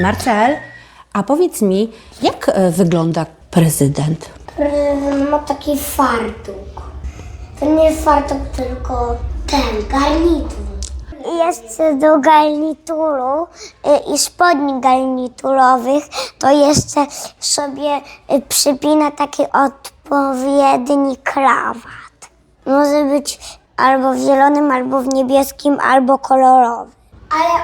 Marcel, a powiedz mi, jak e, wygląda prezydent? Prezydent ma taki fartuch. To nie jest fartuch, tylko ten, garnitur. Jeszcze do garnituru y, i spodni garniturowych to jeszcze sobie y, przypina taki odpowiedni krawat. Może być albo w zielonym, albo w niebieskim, albo kolorowy. Ale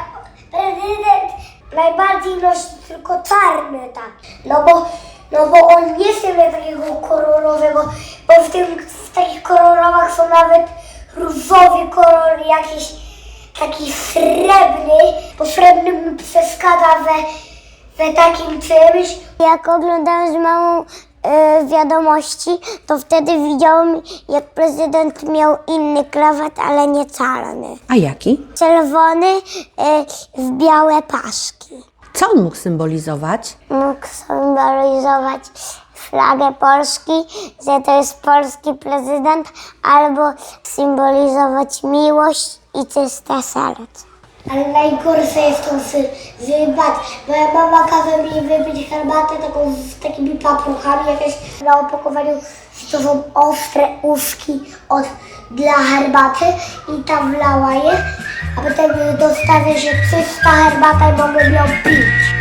prezydent najbardziej nosi tylko czarny tak. No bo, no bo on nie chce takiego kolorowego, bo w, tym, w takich kolorowych są nawet różowy kolor, jakiś taki srebrny, bo srebrny mu przeszkadza we, we takim czymś. Jak oglądałem z mamą wiadomości, to wtedy widziałam, jak prezydent miał inny krawat, ale nie czarny. A jaki? Czerwony e, w białe paszki. Co on mógł symbolizować? Mógł symbolizować flagę Polski, że to jest polski prezydent, albo symbolizować miłość i czyste serce. Ale najgorsze jest to z, z bat. Moja mama każe mi wypić herbatę taką z takimi papruchami, jakieś na opakowaniu, to są ostre łuski od, dla herbaty i tam wlała je, a potem dostawię się czysta herbata i mogę ją pić.